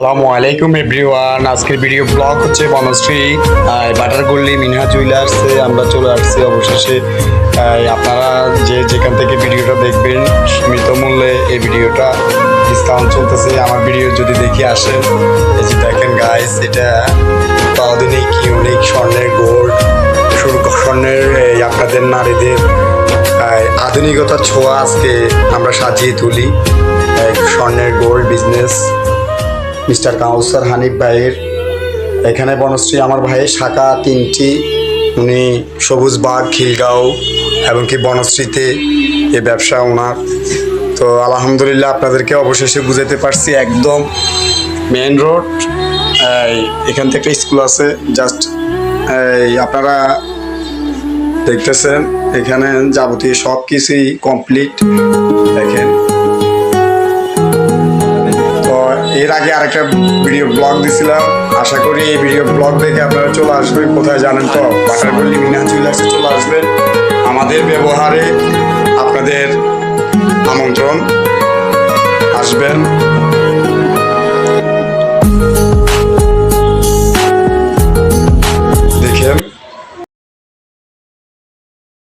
আসসালামু আলাইকুম এভরিওয়ান। আজকের ভিডিও ব্লগ হচ্ছে বনশ্রী বাটারগুল্লি মিনহা জুয়েলার্সে আমরা চলে আসছি অবশেষে। আপনারা যে যেখান থেকে ভিডিওটা দেখবেন সীমিত মূল্যে এই ভিডিওটা ডিসকাউন্ট চলতেছে। আমার ভিডিও যদি দেখে আসেন এই যে দেখেন গাইস এটা আধুনিক ইউনিক স্বর্ণের গোল্ড স্বর্ণের আপনাদের নারীদের আহ, আধুনিকতার ছোঁয়া আজকে আমরা সাজিয়ে তুলি। স্বর্ণের gold business mister Kawsar Hanif ভাইয়ের। এখানে বনশ্রী আমার ভাইয়ের শাখা তিনটি। উনি সবুজ বাগ খিলগাঁও এবং কি বনশ্রীতে এ ব্যবসা ওনার। তো আলহামদুলিল্লাহ আপনাদেরকে অবশেষে বুঝাতে পারছি একদম মেন রোড এখান থেকে একটা স্কুল আছে জাস্ট আপনারা দেখতেছেন, এখানে যাবতীয় সব কিছুই কমপ্লিট দেখেন। আগে আরেকটা ভিডিও ব্লগ দিছিলাম। আশা করি এই ভিডিও ব্লগ দেখে আপনারা চলে আসবেন। কোথায় জানেন তো? বাটারপল্লি মিনা জুয়েলার্সে চলে আসবেন। আমাদের ব্যবহারে আপনাদের আমন্ত্রণ। আসবেন।